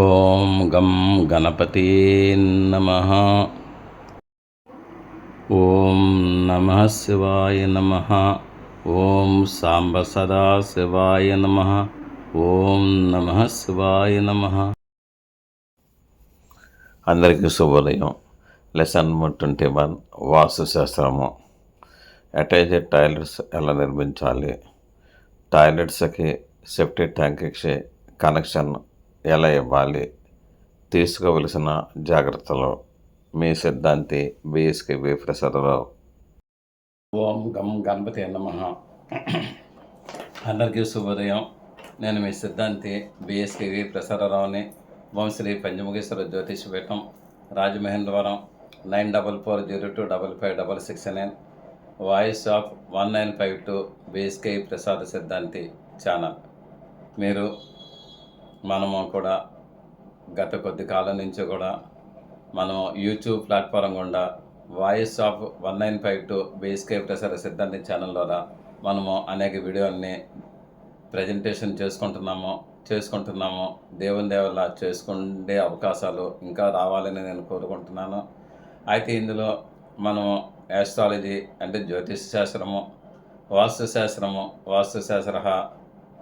ఓం గం గణపతి నమ. ఓం నమ శివాయ నమ. ఓం సాంబ సదా శివాయ నమ. ఓం నమ శివాయ నమ. అందరికీ శుభోదయం. లెసన్ ట్వంటీ వన్ వాస్తుశాస్త్రము. అటాచ్డ్ టాయిలెట్స్ ఎలా నిర్మించాలి? టాయిలెట్స్కి సెఫ్టీ ట్యాంక్కి కనెక్షన్ ఎలా ఇవ్వాలి? తీసుకోవలసిన జాగ్రత్తలు. మీ సిద్ధాంతి బిఎస్కే వి ప్రసాదరావు. ఓం గం గణపతి నమ. అందరికీ శుభోదయం. నేను మీ సిద్ధాంతి BSK we ప్రసాదరావుని వంశ్రీ Panchamukheshwara Jyotish Peetham Rajamahendravaram nine double four zero two double five double six nine voice of one nine five two BSK Prasada Siddhanti channel. మీరు మనము కూడా గత కొద్ది కాలం నుంచి కూడా మనం యూట్యూబ్ ప్లాట్ఫారం గుండా voice of one nine five two BSK Prasada Siddhanti channel ద్వారా మనము అనేక వీడియోల్ని ప్రజెంటేషన్ చేసుకుంటున్నాము చేసుకుంటున్నాము. దేవుని దేవుళ్ళ చేసుకుండే అవకాశాలు ఇంకా రావాలని నేను కోరుకుంటున్నాను. అయితే ఇందులో మనము యాస్ట్రాలజీ అంటే జ్యోతిష్ శాస్త్రము వాస్తు శాస్త్రము వాస్తు శాస్త్ర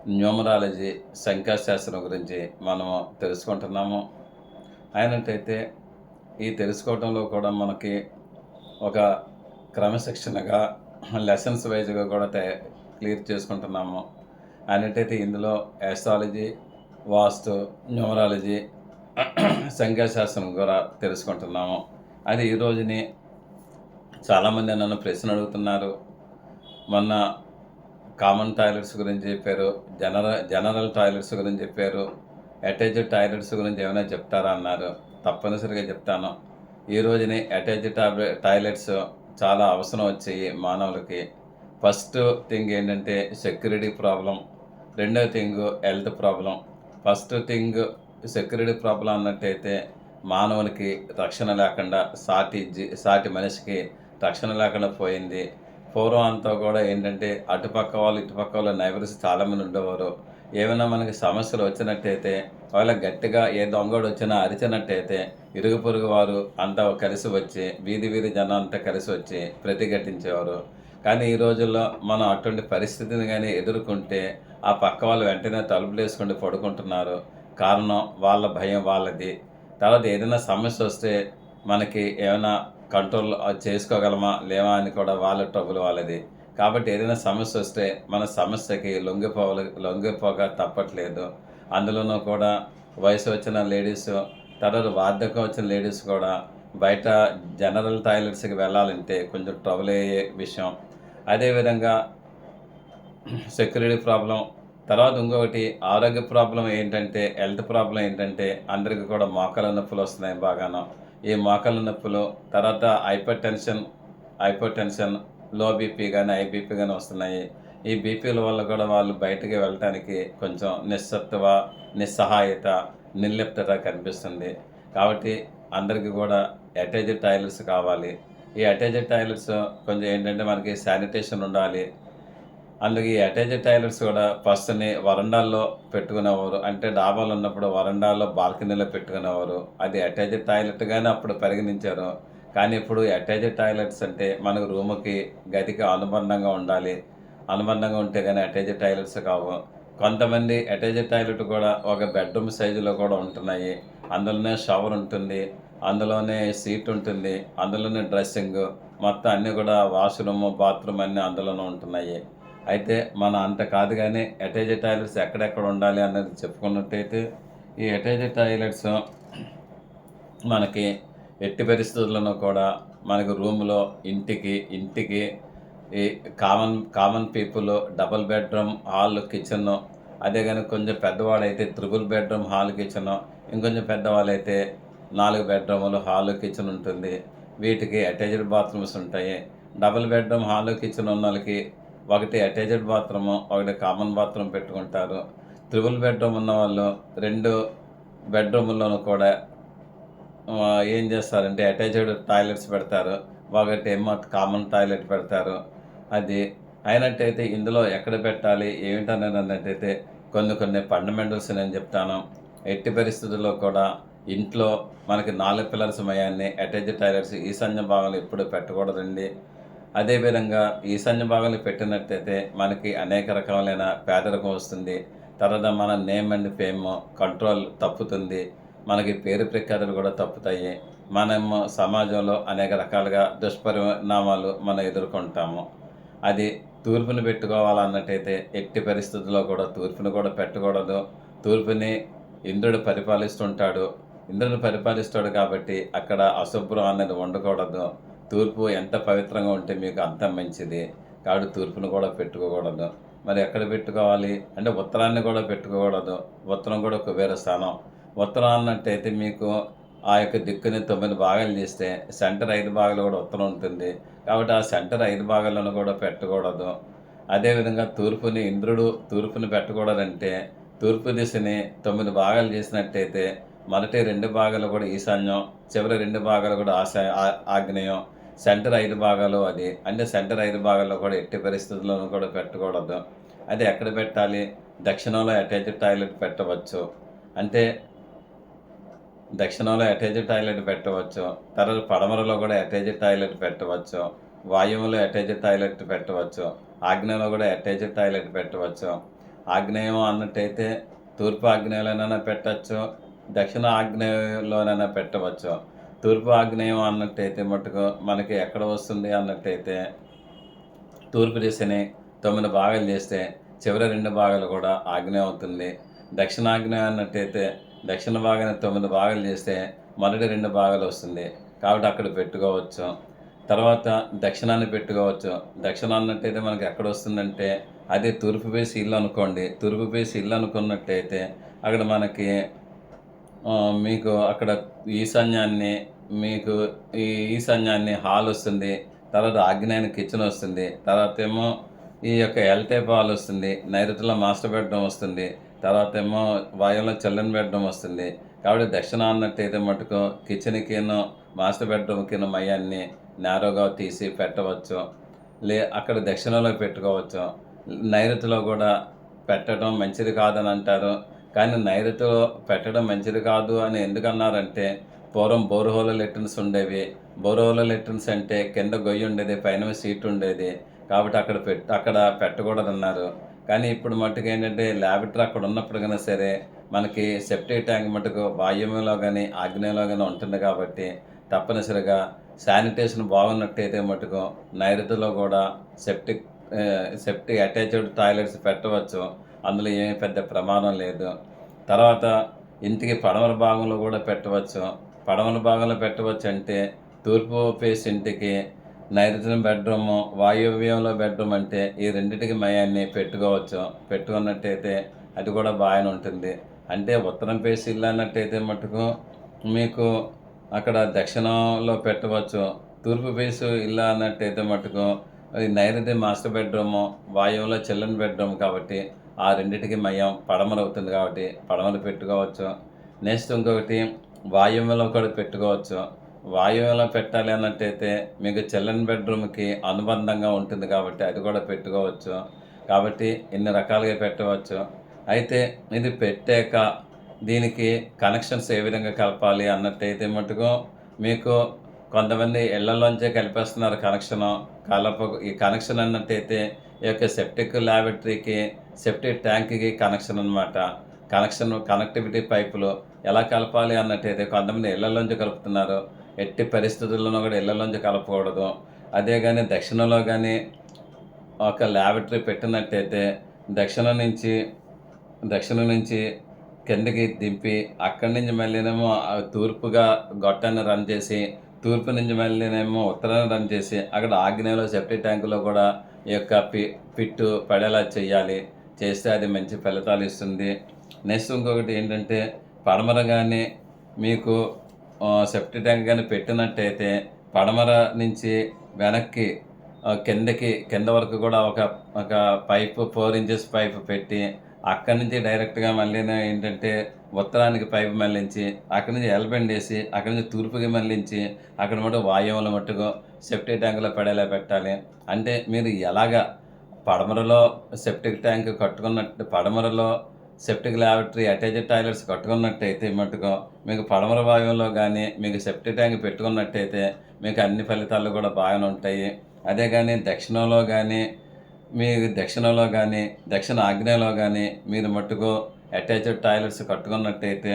న్యూమరాలజీ సంఖ్యాశాస్త్రం గురించి మనము తెలుసుకుంటున్నాము. అయినట్టయితే ఈ తెలుసుకోవడంలో కూడా మనకి ఒక క్రమశిక్షణగా లెసన్స్ వైజ్గా కూడా తయ క్లియర్ చేసుకుంటున్నాము. అయినట్టయితే ఇందులో యాస్ట్రాలజీ వాస్తు న్యూమరాలజీ సంఖ్యాశాస్త్రం కూడా తెలుసుకుంటున్నాము. అది ఈ రోజుని చాలామంది నన్ను ప్రశ్న అడుగుతున్నారు. మొన్న కామన్ టాయిలెట్స్ గురించి చెప్పారు జనరల్ జనరల్ టాయిలెట్స్ గురించి చెప్పారు అటాచ్డ్ టాయిలెట్స్ గురించి ఏమైనా చెప్తారా అన్నారు. తప్పనిసరిగా చెప్తాను. ఈ రోజుని అటాచ్డ్ టాబ్లెట్ టాయిలెట్స్ చాలా అవసరం వచ్చాయి మానవులకి. ఫస్ట్ థింగ్ ఏంటంటే సెక్యూరిటీ ప్రాబ్లం. రెండో thing health problem. First thing security problem అన్నట్టయితే మానవునికి రక్షణ లేకుండా సాటి సాటి మనిషికి రక్షణ లేకుండా పోయింది. పూర్వం అంతా కూడా ఏంటంటే అటుపక్క వాళ్ళు ఇటుపక్క వాళ్ళు నైబర్స్ చాలామంది ఉండేవారు. ఏమైనా మనకి సమస్యలు వచ్చినట్టయితే వాళ్ళ గట్టిగా ఏ దొంగడు వచ్చినా అరిచినట్టయితే ఇరుగు పొరుగు వారు అంతా కలిసి వచ్చి వీధి వీధి జనం అంతా కలిసి వచ్చి ప్రతిఘటించేవారు. కానీ ఈ రోజుల్లో మనం అటువంటి పరిస్థితిని కానీ ఎదుర్కొంటే ఆ పక్క వాళ్ళు వెంటనే తలుపులు వేసుకుని పడుకుంటున్నారు. కారణం వాళ్ళ భయం వాళ్ళది. తర్వాత ఏదైనా సమస్య వస్తే మనకి ఏమైనా కంట్రోల్ చేసుకోగలమా? లేవా అని కూడా వాళ్ళ ట్రబుల్ వాళ్ళది. కాబట్టి ఏదైనా సమస్య వస్తే మన సమస్యకి లొంగిపోవాలి లొంగిపోక తప్పట్లేదు. అందులోనూ కూడా వయసు వచ్చిన లేడీస్ తర్వాత వార్ధక్యం వచ్చిన లేడీస్ కూడా బయట జనరల్ టాయిలెట్స్కి వెళ్ళాలంటే కొంచెం ట్రబుల్ అయ్యే విషయం. అదేవిధంగా సెక్యూరిటీ ప్రాబ్లం తర్వాత ఇంకొకటి ఆరోగ్య ప్రాబ్లం ఏంటంటే హెల్త్ ప్రాబ్లం ఏంటంటే అందరికీ కూడా మోకాల నొప్పులు వస్తున్నాయి బాగాను. ఈ మోకాల నొప్పులు తర్వాత హైపర్ టెన్షన్ హైపర్ టెన్షన్లో బీపీ కానీ ఐబీపీ కానీ వస్తున్నాయి. ఈ బీపీల వల్ల కూడా వాళ్ళు బయటకి వెళ్ళటానికి కొంచెం నిస్సత్వ నిస్సహాయత నిర్లిప్తత కనిపిస్తుంది. కాబట్టి అందరికీ కూడా అటాచ్డ్ టాయిలెట్స్ కావాలి. ఈ అటాచ్డ్ టాయిలెట్స్ కొంచెం ఏంటంటే మనకి శానిటేషన్ ఉండాలి. అందుకే ఈ అటాచ్డ్ టాయిలెట్స్ కూడా ఫస్ట్ని వరండాల్లో పెట్టుకునేవారు. అంటే డాబాలు ఉన్నప్పుడు వరండాల్లో బాల్కనీలో పెట్టుకునేవారు. అది అటాచ్ టాయిలెట్గానే అప్పుడు పరిగణించారు. కానీ ఇప్పుడు అటాచ్ టాయిలెట్స్ అంటే మనకు రూముకి గదికి అనుబంధంగా ఉండాలి. అనుబంధంగా ఉంటే కానీ అటాచ్ టాయిలెట్స్ కావు. కొంతమంది అటాచ్ టాయిలెట్ కూడా ఒక బెడ్రూమ్ సైజులో కూడా ఉంటున్నాయి. అందులోనే షవర్ ఉంటుంది అందులోనే సీట్ ఉంటుంది అందులోనే డ్రెస్సింగ్ మొత్తం అన్నీ కూడా వాష్రూమ్ బాత్రూమ్ అన్నీ అందులోనే ఉంటున్నాయి. అయితే మన అంత కాదు కానీ అటాచ్డ్ టాయిలెట్స్ ఎక్కడెక్కడ ఉండాలి అన్నది చెప్పుకున్నట్టయితే ఈ అటాచ్డ్ టాయిలెట్స్ మనకి ఎట్టి పరిస్థితుల్లోనూ కూడా మనకి రూమ్లో ఇంటికి ఇంటికి ఈ common common people double bedroom hall kitchen అదే కానీ కొంచెం పెద్దవాడైతే త్రిబుల్ బెడ్రూమ్ హాల్ కిచెన్ ఇంకొంచెం పెద్దవాళ్ళైతే నాలుగు బెడ్రూములు హాల్ కిచెన్ ఉంటుంది. వీటికి అటాచ్డ్ బాత్రూమ్స్ ఉంటాయి. డబుల్ బెడ్రూమ్ హాల్ కిచెన్ ఉన్న వాళ్ళకి ఒకటి అటాచ్డ్ బాత్రూమ్ ఒకటి కామన్ బాత్రూమ్ పెట్టుకుంటారు. త్రిబుల్ బెడ్రూమ్ ఉన్న వాళ్ళు రెండు బెడ్రూముల్లోనూ కూడా ఏం చేస్తారంటే అటాచ్డ్ టాయిలెట్స్ పెడతారు. ఒకటి ఏమో కామన్ టాయిలెట్ పెడతారు. అది అయినట్టయితే ఇందులో ఎక్కడ పెట్టాలి ఏమిటనేది అన్నట్టయితే కొన్ని కొన్ని ఫండమెంటల్స్ నేను చెప్తాను. ఎట్టి పరిస్థితుల్లో కూడా ఇంట్లో మనకి నాలుగు పిల్లర్స్ మయాన్ని అటాచ్ టాయిలెట్స్ ఈశాన్య భాగంలో ఎప్పుడు పెట్టకూడదండి. అదేవిధంగా ఈశాన్య భాగంలో పెట్టినట్టయితే మనకి అనేక రకములైన పేదరికం వస్తుంది. తర్వాత మన నేమ్ అండ్ ఫేమ్ కంట్రోల్ తప్పుతుంది. మనకి పేరు ప్రఖ్యాతులు కూడా తప్పుతాయి. మనము సమాజంలో అనేక రకాలుగా దుష్పరిణామాలు మనం ఎదుర్కొంటాము. అది తూర్పుని పెట్టుకోవాలన్నట్టయితే ఎట్టి పరిస్థితుల్లో కూడా తూర్పుని కూడా పెట్టకూడదు. తూర్పుని ఇంద్రుడు పరిపాలిస్తుంటాడు. ఇంద్రుడు పరిపాలిస్తాడు కాబట్టి అక్కడ అశుభ్రం అనేది ఉండకూడదు. తూర్పు ఎంత పవిత్రంగా ఉంటే మీకు అంత మంచిది. కాబట్టి తూర్పును కూడా పెట్టుకోకూడదు. మరి ఎక్కడ పెట్టుకోవాలి? అంటే ఉత్తరాన్ని కూడా పెట్టుకోకూడదు. ఉత్తరం కూడా కుబేర స్థానం. ఉత్తరం అన్నట్టయితే మీకు ఆ యొక్క దిక్కుని తొమ్మిది భాగాలు చేస్తే సెంటర్ ఐదు భాగాలు కూడా ఉత్తరం ఉంటుంది. కాబట్టి ఆ సెంటర్ ఐదు భాగాలను కూడా పెట్టకూడదు. అదేవిధంగా తూర్పుని ఇంద్రుడు తూర్పుని పెట్టకూడదంటే తూర్పు దిశని తొమ్మిది భాగాలు చేసినట్టయితే మొదటి రెండు భాగాలు కూడా ఈశాన్యం చివరి రెండు భాగాలు కూడా ఆశ ఆ- ఆగ్నేయం. సెంటర్ ఐదు భాగాలు అది. అంటే సెంటర్ ఐదు భాగాల్లో కూడా ఎట్టి పరిస్థితుల్లోనూ కూడా పెట్టకూడదు అది ఎక్కడ పెట్టాలి? దక్షిణంలో అటాచ్ టాయిలెట్ పెట్టవచ్చు. అంటే దక్షిణంలో అటాచ్ టాయిలెట్ పెట్టవచ్చు. తర్వాత పడమరలో కూడా అటాచ్ టాయిలెట్ పెట్టవచ్చు. వాయువులో అటాచ్ టాయిలెట్ పెట్టవచ్చు. ఆగ్నేయంలో కూడా అటాచ్ టాయిలెట్ పెట్టవచ్చు. ఆగ్నేయం అన్నట్టయితే తూర్పు ఆగ్నేయంలోనైనా పెట్టచ్చు. దక్షిణ ఆగ్నేయంలోనైనా పెట్టవచ్చు. తూర్పు ఆగ్నేయం అన్నట్టయితే మటుకు మనకి ఎక్కడ వస్తుంది అన్నట్టయితే తూర్పు దిశని తొమ్మిది భాగాలు చేస్తే చివరి రెండు భాగాలు కూడా ఆగ్నేయం అవుతుంది. దక్షిణాగ్నేయం అన్నట్టయితే దక్షిణ భాగాన్ని తొమ్మిది భాగాలు చేస్తే మొదటి రెండు భాగాలు వస్తుంది. కాబట్టి అక్కడ పెట్టుకోవచ్చు. తర్వాత దక్షిణాన్ని పెట్టుకోవచ్చు. దక్షిణం అన్నట్టయితే మనకి ఎక్కడ వస్తుందంటే అదే తూర్పు బేసి ఇల్లు అనుకోండి. తూర్పు బేసి ఇల్లు అనుకున్నట్టయితే అక్కడ మనకి మీకు అక్కడ ఈశాన్యాన్ని మీకు ఈ ఈశాన్యాన్ని హాల్ వస్తుంది తర్వాత ఆగ్నేయాన్ని కిచెన్ వస్తుంది తర్వాత ఏమో ఈ యొక్క ఎల్ టైప్ హాల్ వస్తుంది నైరుతిలో మాస్టర్ బెడ్రూమ్ వస్తుంది తర్వాత ఏమో వాయువులో చిల్డ్రన్ బెడ్రూమ్ వస్తుంది. కాబట్టి దక్షిణ అన్నట్టయితే మటుకు కిచెన్కిను మాస్టర్ బెడ్రూమ్కిను మయాన్ని నేరోగా తీసి పెట్టవచ్చు లే అక్కడ దక్షిణలో పెట్టుకోవచ్చు. నైరుతిలో కూడా పెట్టడం మంచిది కాదని అంటారు. కానీ నైరుతిలో పెట్టడం మంచిది కాదు అని ఎందుకన్నారంటే పూర్వం బోర్హోల లెట్రిన్స్ ఉండేవి. బోర్హోల లెట్రిన్స్ అంటే కింద గొయ్యి ఉండేది పైన సీట్ ఉండేది. కాబట్టి అక్కడ పెట్ అక్కడ పెట్టకూడదన్నారు. కానీ ఇప్పుడు మట్టుకు ఏంటంటే ల్యాబరేటరీ అక్కడ ఉన్నప్పుడు సరే మనకి సెప్టిక్ ట్యాంక్ మటుకు వాయువ్యంలో కానీ ఆగ్నేయంలో కానీ ఉంటుంది కాబట్టి తప్పనిసరిగా శానిటేషన్ బాగున్నట్టయితే మటుకు నైరుతిలో కూడా సెప్టిక్ సెప్టిక్ అటాచ్డ్ టాయిలెట్స్ పెట్టవచ్చు. అందులో ఏమీ పెద్ద ప్రమాదం లేదు. తర్వాత ఇంటికి పడమర భాగంలో కూడా పెట్టవచ్చు. పడమర భాగంలో పెట్టవచ్చు అంటే తూర్పు ఫేస్ ఇంటికి నైరుతి బెడ్రూమ్ వాయువ్యంలో బెడ్రూమ్ అంటే ఈ రెండింటికి మయాన్ని పెట్టుకోవచ్చు. పెట్టుకున్నట్టయితే అది కూడా బాగానే ఉంటుంది. అంటే ఉత్తరం ఫేస్ ఇల్లు అన్నట్టయితే మటుకు మీకు అక్కడ దక్షిణంలో పెట్టవచ్చు. తూర్పు ఫేసు ఇల్లు అన్నట్టయితే మటుకు నైరుతి మాస్టర్ బెడ్రూము వాయువులో చిల్లని బెడ్రూమ్ కాబట్టి ఆ రెండింటికి మయం. పడమలు అవుతుంది కాబట్టి పడమలు పెట్టుకోవచ్చు. నెక్స్ట్ ఇంకొకటి వాయువ్యంలో కూడా పెట్టుకోవచ్చు. వాయువ్యంలో పెట్టాలి అన్నట్టయితే మీకు చిల్డ్రన్ బెడ్రూమ్కి అనుబంధంగా ఉంటుంది కాబట్టి అది కూడా పెట్టుకోవచ్చు. కాబట్టి ఇన్ని రకాలుగా పెట్టవచ్చు. అయితే ఇది పెట్టాక దీనికి కనెక్షన్స్ ఏ విధంగా కలపాలి అన్నట్టయితే మటుకు మీకు కొంతమంది ఇళ్ళలోంచే కలిపేస్తున్నారు కనెక్షన్. కలప ఈ కనెక్షన్ అన్నట్టయితే ఈ యొక్క సెప్టిక్ ల్యాబరేటరీకి సెప్టిక్ ట్యాంక్కి కనెక్షన్ అన్నమాట. కనెక్షన్ కనెక్టివిటీ పైపులు ఎలా కలపాలి అన్నట్టయితే కొంతమంది ఇళ్ళలోంచి కలుపుతున్నారు. ఎట్టి పరిస్థితుల్లోనూ కూడా ఇళ్ళలోంచి కలపకూడదు. అదే కానీ దక్షిణంలో కానీ ఒక ల్యాబరేటరీ పెట్టినట్టయితే దక్షిణం నుంచి దక్షిణం నుంచి కిందకి దింపి అక్కడి నుంచి మళ్ళీనేమో తూర్పుగా గొట్టాన్ని రన్ చేసి తూర్పు నుంచి మళ్ళీనేమో ఉత్తరాన్ని రన్ చేసి అక్కడ ఆగ్నేయలో సెప్టిక్ ట్యాంకులో కూడా యొక్క పి పిట్టు పడేలా చేయాలి చేస్తే అది మంచి ఫలితాలు ఇస్తుంది. నెక్స్ట్ ఇంకొకటి ఏంటంటే పడమర కానీ మీకు ఆ, ట్యాంక్ కానీ పెట్టినట్టయితే పడమర నుంచి వెనక్కి కిందకి కింద వరకు కూడా ఒక ఒక పైపు ఫోర్ ఇంచెస్ పైపు పెట్టి అక్కడి నుంచి డైరెక్ట్గా మళ్ళీ ఏంటంటే ఉత్తరానికి పైపు మళ్ళించి అక్కడి నుంచి ఎల్బెండ్ వేసి అక్కడి నుంచి తూర్పుకి మళ్ళించి అక్కడ మటుకు వాయువుల మట్టుకు సెప్టిక్ ట్యాంకులో పడేలా పెట్టాలి. అంటే మీరు ఎలాగా పడమరలో సెప్టిక్ ట్యాంక్ కట్టుకున్నట్టు పడమరలో సెప్టిక్ ల్యాబరేటరీ అటాచ్డ్ టాయిలెట్స్ కట్టుకున్నట్టయితే మటుకు మీకు పడమర భాగంలో కానీ మీకు సెప్టిక్ ట్యాంక్ పెట్టుకున్నట్టయితే మీకు అన్ని ఫలితాలు కూడా బాగానే ఉంటాయి. అదే కానీ దక్షిణంలో కానీ మీ దక్షిణంలో కానీ దక్షిణ ఆగ్నేయలో కానీ మీరు మట్టుకు అటాచ్డ్ టాయిలెట్స్ కట్టుకున్నట్టయితే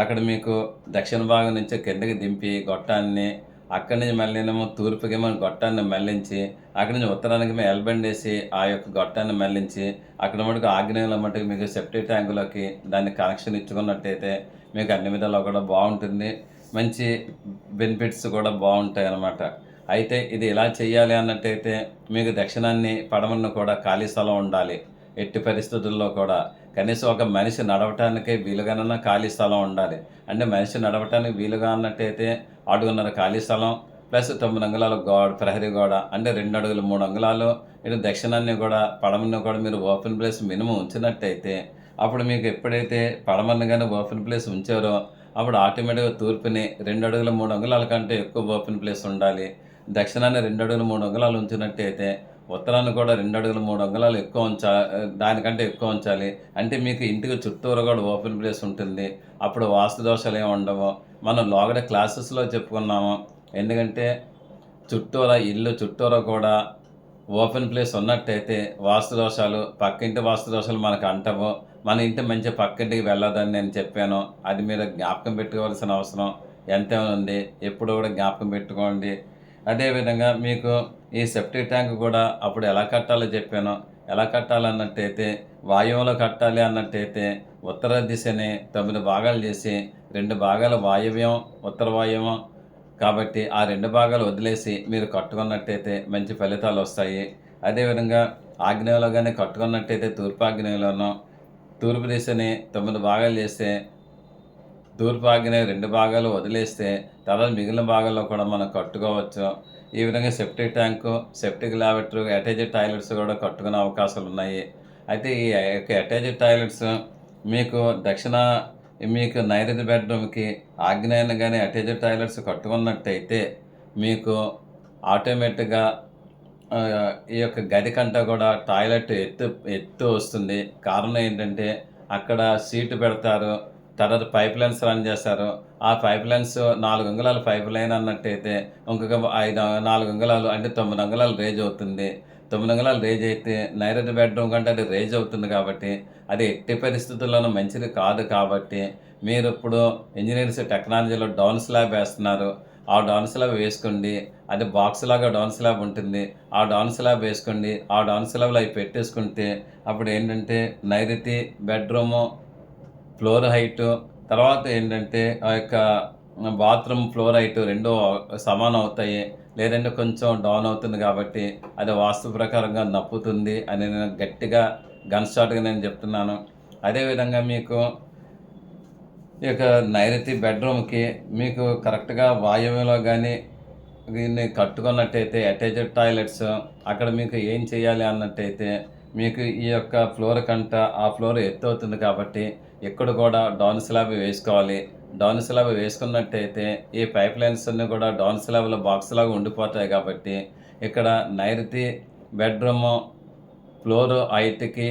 అక్కడ మీకు దక్షిణ భాగం నుంచి కిందకి దింపి గొట్టాన్ని అక్కడి నుంచి మళ్ళీనేమో తూర్పుకి ఏమో గొట్టాన్ని మళ్ళించి అక్కడి నుంచి ఉత్తరానికి మేము ఎల్బెండ్ వేసి ఆ యొక్క గొట్టాన్ని మళ్ళించి అక్కడ మటుకు ఆగ్నేయంలో మటుకు మీకు సెప్టిక్ ట్యాంకులోకి దాన్ని కనెక్షన్ ఇచ్చుకున్నట్టయితే మీకు అన్ని విధాలు కూడా బాగుంటుంది. మంచి బెనిఫిట్స్ కూడా బాగుంటాయి అన్నమాట అయితే ఇది ఎలా చేయాలి అన్నట్టయితే మీకు దక్షిణాన్ని పడమను కూడా ఖాళీ స్థలం ఉండాలి. ఎట్టి పరిస్థితుల్లో కూడా కనీసం ఒక మనిషి నడవటానికి వీలుగానన్న ఖాళీ స్థలం ఉండాలి. అంటే మనిషి నడవటానికి వీలుగా అన్నట్టయితే అడుగున్నర ఖాళీ స్థలం ప్లస్ తొమ్మిది అంగుళాల గోడ ప్రహరీ గోడ అంటే రెండు అడుగులు మూడు అంగుళాలు ఇటు దక్షిణాన్ని కూడా పడమని కూడా మీరు ఓపెన్ ప్లేస్ మినిమం ఉంచినట్టయితే అప్పుడు మీకు ఎప్పుడైతే పడమని కానీ ఓపెన్ ప్లేస్ ఉంచారో అప్పుడు ఆటోమేటిక్గా తూర్పుని రెండు అడుగుల మూడు అంగుళాల కంటే ఎక్కువ ఓపెన్ ప్లేస్ ఉండాలి. దక్షిణాన్ని రెండు అడుగులు మూడు అంగుళాలు ఉంచినట్టయితే ఉత్తరాన్ని కూడా రెండు అడుగులు మూడు అంగుళాలు ఎక్కువ ఉంచా దానికంటే ఎక్కువ ఉంచాలి. అంటే మీకు ఇంటికి చుట్టూరు కూడా ఓపెన్ ప్లేస్ ఉంటుంది. అప్పుడు వాస్తు దోషాలు ఏమి ఉండవు. మనం లోగడ క్లాసెస్లో చెప్పుకున్నాము. ఎందుకంటే చుట్టూరా ఇల్లు చుట్టూరా కూడా ఓపెన్ ప్లేస్ ఉన్నట్టయితే వాస్తు దోషాలు పక్కింటి వాస్తు దోషాలు మనకు అంటవు. మన ఇంటి మంచి పక్కింటికి వెళ్ళదని నేను చెప్పాను. అది మీరు జ్ఞాపకం పెట్టుకోవాల్సిన అవసరం. ఎంతేమైనా ఉంది. ఎప్పుడు కూడా జ్ఞాపకం పెట్టుకోండి. అదేవిధంగా మీకు ఈ సెప్టిక్ ట్యాంక్ కూడా అప్పుడు ఎలా కట్టాలో చెప్పాను. ఎలా కట్టాలన్నట్టయితే వాయువులో కట్టాలి అన్నట్టయితే ఉత్తర దిశని తొమ్మిది భాగాలు చేసి రెండు భాగాలు వాయువ్యం ఉత్తర వాయువ్యం కాబట్టి ఆ రెండు భాగాలు వదిలేసి మీరు కట్టుకున్నట్టయితే మంచి ఫలితాలు వస్తాయి. అదేవిధంగా ఆగ్నేయంలో కానీ కట్టుకున్నట్టయితే తూర్పు ఆగ్నేయంలోనూ తూర్పు దిశని తొమ్మిది భాగాలు చేస్తే తూర్పు రెండు భాగాలు వదిలేస్తే తర్వాత మిగిలిన భాగాల్లో కూడా మనం కట్టుకోవచ్చు. ఈ విధంగా septic tank septic lavatory attached toilets కూడా కట్టుకునే అవకాశాలు ఉన్నాయి. అయితే ఈ యొక్క అటాచ్డ్ టాయిలెట్స్ మీకు దక్షిణ మీకు నైరుతి బెడ్రూమ్కి ఆగ్నేయాన్ని కానీ అటాచ్డ్ టాయిలెట్స్ కట్టుకున్నట్టయితే మీకు ఆటోమేటిక్గా ఈ యొక్క గది కంటే కూడా టాయిలెట్ ఎత్తు ఎత్తు వస్తుంది. కారణం ఏంటంటే అక్కడ సీటు పెడతారు. తర్వాత పైప్ లైన్స్ రన్ చేశారు. ఆ పైప్ లైన్స్ నాలుగు అంగుళాలు పైప్ లైన్ అన్నట్టయితే ఇంకొక ఐదు నాలుగు అంగుళాలు అంటే తొమ్మిది అంగుళాలు రేజ్ అవుతుంది. తొమ్మిది అంగుళాలు రేజ్ అయితే నైరుతి బెడ్రూమ్ కంటే అది రేజ్ అవుతుంది కాబట్టి అది ఎట్టి పరిస్థితుల్లోనూ మంచిది కాదు కాబట్టి మీరు ఇప్పుడు ఇంజనీర్స్ టెక్నాలజీలో డౌన్ స్లాబ్ వేస్తున్నారు. ఆ డౌన్ స్లాబ్ వేసుకోండి. అది బాక్స్ లాగా డౌన్ స్లాబ్ ఉంటుంది. ఆ డౌన్ స్లాబ్ వేసుకోండి. ఆ డౌన్ స్లాబ్లో అవి పెట్టేసుకుంటే అప్పుడు ఏంటంటే నైరుతి బెడ్రూము ఫ్లోర్ హైట్ తర్వాత ఏంటంటే ఆ యొక్క బాత్రూమ్ ఫ్లోర్ హైట్ రెండూ సమానం అవుతాయి. లేదంటే కొంచెం డౌన్ అవుతుంది కాబట్టి అది వాస్తు ప్రకారంగా నప్పుతుంది అని నేను గట్టిగా గన్ షాట్గా నేను చెప్తున్నాను. అదేవిధంగా మీకు ఈ యొక్క నైరుతి బెడ్రూమ్కి మీకు కరెక్ట్గా వాయువ్యంలో కానీ దీన్ని కట్టుకున్నట్టయితే అటాచ్డ్ టాయిలెట్స్ అక్కడ మీకు ఏం చేయాలి అన్నట్టయితే మీకు ఈ యొక్క ఫ్లోర్ కంట ఆ ఫ్లోర్ ఎత్తు అవుతుంది కాబట్టి ఇక్కడ కూడా డౌన్ స్లాబ్ వేసుకోవాలి. డౌన్ స్లాబ్ వేసుకున్నట్టయితే ఈ పైప్ లైన్స్ అన్నీ కూడా డౌన్ స్లాబ్లో బాక్స్ లాగా ఉండిపోతాయి కాబట్టి ఇక్కడ నైరుతి బెడ్రూమ్ ఫ్లోర్ హైట్కి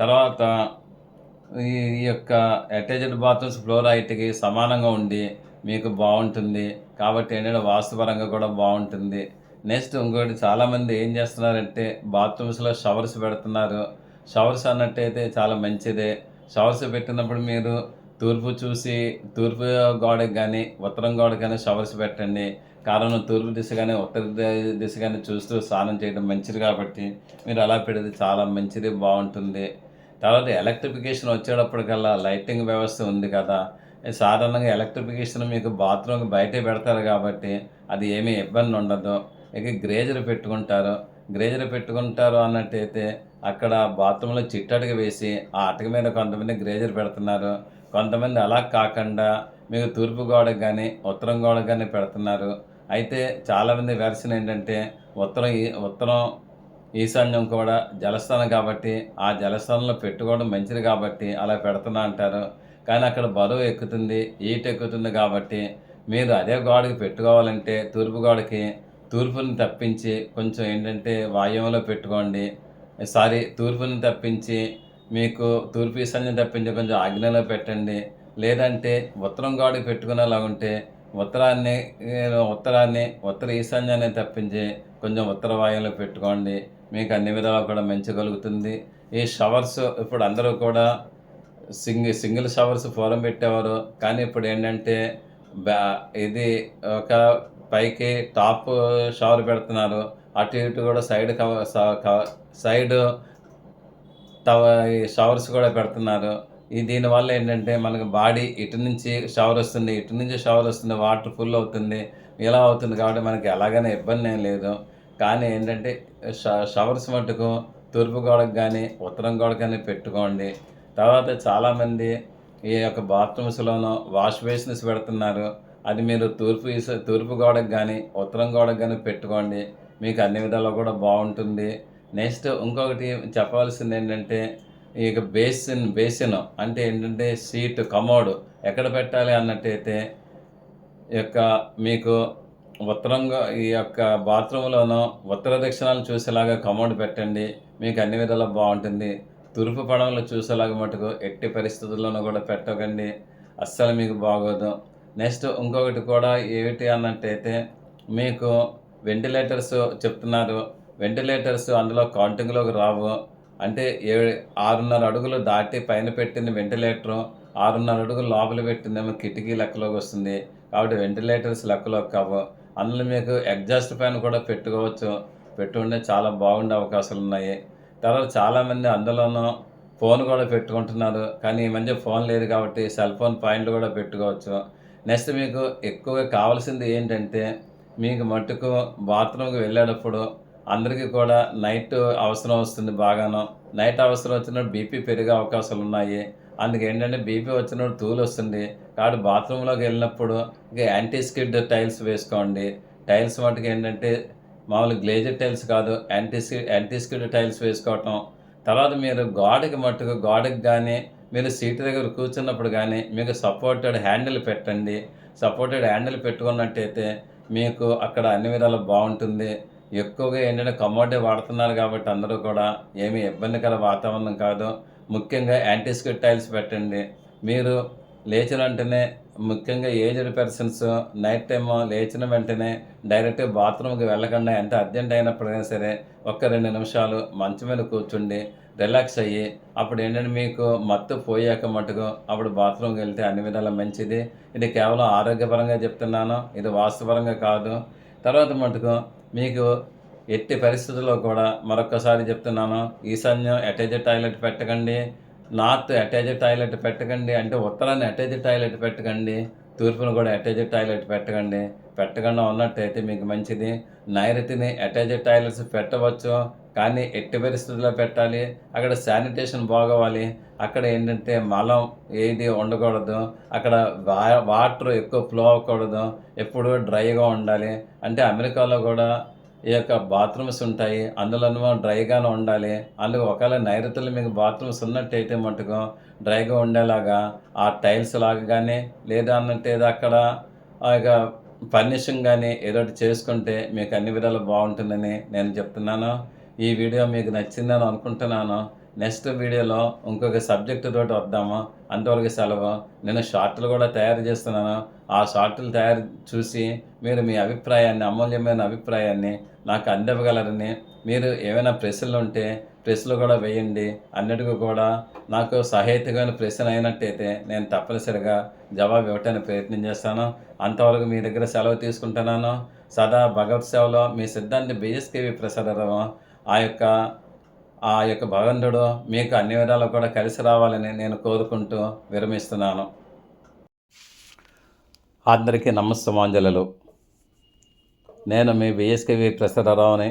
తర్వాత ఈ ఈ యొక్క అటాచ్డ్ బాత్రూమ్స్ ఫ్లోర్ హైట్కి సమానంగా ఉండి మీకు బాగుంటుంది. కాబట్టి ఏంటంటే వాస్తుపరంగా కూడా బాగుంటుంది. నెక్స్ట్ ఇంకోటి చాలామంది ఏం చేస్తున్నారంటే బాత్రూమ్స్లో షవర్స్ పెడుతున్నారు. షవర్స్ అన్నట్టయితే చాలా మంచిదే. షవర్స్ పెట్టినప్పుడు మీరు తూర్పు చూసి తూర్పు గోడకి కానీ ఉత్తరం గోడకి కానీ షవర్స్ పెట్టండి. కారణం తూర్పు దిశ కానీ ఉత్తర దిశగానే దిశ కానీ చూస్తూ స్నానం చేయడం మంచిది కాబట్టి మీరు అలా పెడితే చాలా మంచిది బాగుంటుంది. తర్వాత ఎలక్ట్రిఫికేషన్ వచ్చేటప్పటికల్లా లైటింగ్ వ్యవస్థ ఉంది కదా. సాధారణంగా ఎలక్ట్రిఫికేషన్ మీకు బాత్రూమ్కి బయటే పెడతారు కాబట్టి అది ఏమీ ఇబ్బంది ఉండదు. ఇక గ్రేజర్ పెట్టుకుంటారు. గ్రేజర్ పెట్టుకుంటారు అన్నట్టయితే అక్కడ బాత్రూంలో చిట్టడుగు వేసి ఆ అటక మీద కొంతమంది గ్రేజర్ పెడుతున్నారు. కొంతమంది అలా కాకుండా మీకు తూర్పు గోడకు కానీ ఉత్తరం గోడకు కానీ పెడుతున్నారు. అయితే చాలామంది వెర్షన్ ఏంటంటే ఉత్తరం ఈ- ఉత్తరం ఈశాన్యం కూడా జలస్థానం కాబట్టి ఆ జలస్థానంలో పెట్టుకోవడం మంచిది కాబట్టి అలా పెడుతున్నా అంటారు. కానీ అక్కడ బరువు ఎక్కుతుంది ఈట ఎక్కుతుంది కాబట్టి మీరు అదే గోడకి పెట్టుకోవాలంటే తూర్పు గోడకి తూర్పుని తప్పించి కొంచెం ఏంటంటే వాయువ్యంలో పెట్టుకోండి. సారీ తూర్పుని తప్పించి మీకు తూర్పు ఈశాన్యం తప్పించి కొంచెం ఆగ్నేయంలో పెట్టండి. లేదంటే ఉత్తరం గాడి పెట్టుకునేలా ఉంటే ఉత్తరాన్ని ఉత్తరాన్ని ఉత్తర ఈశాన్యాన్ని తప్పించి కొంచెం ఉత్తర వాయువులో పెట్టుకోండి. మీకు అన్ని విధాలా కూడా మంచగలుగుతుంది ఈ షవర్స్ ఇప్పుడు అందరూ కూడా సింగి సింగిల్ షవర్స్ ఫోరం పెట్టేవారు. కానీ ఇప్పుడు ఏంటంటే బ్యా ఇది ఒక పైకి టాప్ షవర్ పెడుతున్నారు. అటు ఇటు కూడా సైడ్ కవర్ సైడ్ టవ ఈ షవర్స్ కూడా పెడుతున్నారు. ఈ దీనివల్ల ఏంటంటే మనకు బాడీ ఇటు నుంచి షవర్ వస్తుంది ఇటు నుంచి షవర్ వస్తుంది వాటర్ ఫుల్ అవుతుంది ఇలా అవుతుంది కాబట్టి మనకి ఎలాగైనా ఇబ్బంది ఏం లేదు. కానీ ఏంటంటే ష- షవర్స్ మటుకు తూర్పు గోడకు కానీ ఉత్తరం గోడకు కానీ పెట్టుకోండి. తర్వాత చాలామంది ఈ యొక్క బాత్రూమ్స్లోనూ వాష్ బేసిన్స్ పెడుతున్నారు. అది మీరు తూర్పు ఈస- తూర్పు గోడకు కానీ ఉత్తరం గోడకు కానీ పెట్టుకోండి. మీకు అన్ని విధాలు కూడా బాగుంటుంది. నెక్స్ట్ ఇంకొకటి చెప్పవలసింది ఏంటంటే ఈ బేసిన్ బేసిన్ అంటే ఏంటంటే సీట్ కమోడ్ ఎక్కడ పెట్టాలి అన్నట్టయితే ఈ యొక్క మీకు ఉత్తరంగా ఈ యొక్క బాత్రూంలోనూ ఉత్తర దక్షిణాలు చూసేలాగా కమోడ్ పెట్టండి. మీకు అన్ని విధాలా బాగుంటుంది. తూర్పు పడవలు చూసేలాగా మటుకు ఎట్టి పరిస్థితుల్లోనూ కూడా పెట్టకండి. అస్సలు మీకు బాగోదు. నెక్స్ట్ ఇంకొకటి కూడా ఏమిటి అన్నట్టయితే మీకు వెంటిలేటర్స్ చెప్తున్నారు. వెంటిలేటర్స్ అందులో కౌంటింగ్లోకి రావు. అంటే ఏ ఆరున్నర అడుగులు దాటి పైన పెట్టింది వెంటిలేటరు ఆరున్నర అడుగులు లోపల పెట్టిందేమో కిటికీ లెక్కలోకి వస్తుంది. కాబట్టి వెంటిలేటర్స్ లెక్కలోకి కావు. అందులో మీకు ఎగ్జాస్ట్ ఫ్యాన్ కూడా పెట్టుకోవచ్చు. పెట్టుకుంటే చాలా బాగుండే అవకాశాలు ఉన్నాయి. తర్వాత చాలామంది అందులోనూ ఫోన్ కూడా పెట్టుకుంటున్నారు. కానీ ఈ మధ్య ఫోన్ లేదు కాబట్టి సెల్ ఫోన్ పాయింట్లు కూడా పెట్టుకోవచ్చు. నెక్స్ట్ మీకు ఎక్కువగా కావాల్సింది ఏంటంటే మీకు మట్టుకు బాత్రూమ్కి వెళ్ళేటప్పుడు అందరికీ కూడా నైట్ అవసరం వస్తుంది బాగాను. నైట్ అవసరం వచ్చినప్పుడు బీపీ పెరిగే అవకాశాలు ఉన్నాయి. అందుకు ఏంటంటే బీపీ వచ్చినప్పుడు తూలు వస్తుంది. కాబట్టి బాత్రూంలోకి వెళ్ళినప్పుడు ఇక యాంటీ స్కిడ్ టైల్స్ వేసుకోండి. టైల్స్ మటుకు ఏంటంటే మామూలు గ్లేజర్ టైల్స్ కాదు యాంటీస్కి anti skid anti skid tiles వేసుకోవటం. తర్వాత మీరు గోడకి మట్టుకు గోడకి కానీ మీరు సీట్ దగ్గర కూర్చున్నప్పుడు కానీ మీకు సపోర్టెడ్ హ్యాండిల్ పెట్టండి. సపోర్టెడ్ హ్యాండిల్ పెట్టుకున్నట్టయితే మీకు అక్కడ అన్ని విధాలు బాగుంటుంది. ఎక్కువగా ఏంటంటే కమోడే వాడుతున్నారు కాబట్టి అందరూ కూడా ఏమీ ఇబ్బందికర వాతావరణం కాదు. ముఖ్యంగా యాంటీస్కిడ్ టైల్స్ పెట్టండి. మీరు లేచిన వెంటనే ముఖ్యంగా ఏజ్డ్ పర్సన్స్ నైట్ టైం లేచిన వెంటనే డైరెక్ట్ బాత్రూమ్కి వెళ్ళకుండా ఎంత అర్జెంట్ అయినప్పుడైనా సరే ఒక్క రెండు నిమిషాలు మంచం మీద కూర్చుండి రిలాక్స్ అయ్యి అప్పుడు ఏంటంటే మీకు మత్తు పోయాక మటుకు అప్పుడు బాత్రూమ్కి వెళ్తే అన్ని విధాల మంచిది. ఇది కేవలం ఆరోగ్యపరంగా చెప్తున్నాను ఇది వాస్తుపరంగా కాదు. తర్వాత మటుకు మీకు ఎట్టి పరిస్థితుల్లో కూడా మరొకసారి చెప్తున్నాను ఈశాన్యం అటాచ్ టాయిలెట్ పెట్టకండి నార్త్ అటాచ్ టాయిలెట్ పెట్టకండి అంటే ఉత్తరాన్ని అటాచ్ టాయిలెట్ పెట్టకండి. తూర్పును కూడా అటాచ్డ్ టాయిలెట్ పెట్టకండి. పెట్టకుండా ఉన్నట్టయితే మీకు మంచిది. నైరుతిని అటాచ్డ్ టాయిలెట్స్ పెట్టవచ్చు. కానీ ఎట్టి పరిస్థితుల్లో పెట్టాలి. అక్కడ శానిటేషన్ బాగోవాలి. అక్కడ ఏంటంటే మలం ఏది ఉండకూడదు. అక్కడ వా వాటర్ ఎక్కువ ఫ్లో అవ్వకూడదు. ఎప్పుడు డ్రైగా ఉండాలి. అంటే అమెరికాలో కూడా ఈ యొక్క బాత్రూమ్స్ ఉంటాయి. అందులోనేమో డ్రైగానే ఉండాలి. అందుకు ఒకవేళ నైరుతులు మీకు బాత్రూమ్స్ ఉన్నట్టయితే మటుకు డ్రైగా ఉండేలాగా ఆ టైల్స్ లాగా కానీ లేదా అన్నట్టు అక్కడ ఆ యొక్క ఫర్నిషింగ్ కానీ ఏదో ఒకటి చేసుకుంటే మీకు అన్ని విధాలు బాగుంటుందని నేను చెప్తున్నాను. ఈ వీడియో మీకు నచ్చిందని అనుకుంటున్నాను. నెక్స్ట్ వీడియోలో ఇంకొక సబ్జెక్టు తోటి వద్దాము. అంతవరకు సెలవు. నేను షార్ట్లు కూడా తయారు చేస్తున్నాను. ఆ షార్ట్లు తయారు చూసి మీరు మీ అభిప్రాయాన్ని అమూల్యమైన అభిప్రాయాన్ని నాకు అందివ్వగలరని మీరు ఏమైనా ప్రశ్నలు ఉంటే ప్రెస్లో కూడా వేయండి. అన్నిటికీ కూడా నాకు సహేతుగా ప్రశ్న అయినట్టయితే నేను తప్పనిసరిగా జవాబు ఇవ్వటానికి ప్రయత్నం చేస్తాను. అంతవరకు మీ దగ్గర సెలవు తీసుకుంటున్నాను. సదా భగవత్ సేవలో మీ సిద్ధాంతి బిఎస్కేవి ప్రసాదరావు ఆ యొక్క ఆ యొక్క భగవంతుడు మీకు అన్ని విధాలు కూడా కలిసి రావాలని నేను కోరుకుంటూ విరమిస్తున్నాను. అందరికీ నమస్తమాంజలు నేను మీ బిఎస్కేవి ప్రసాదరావుని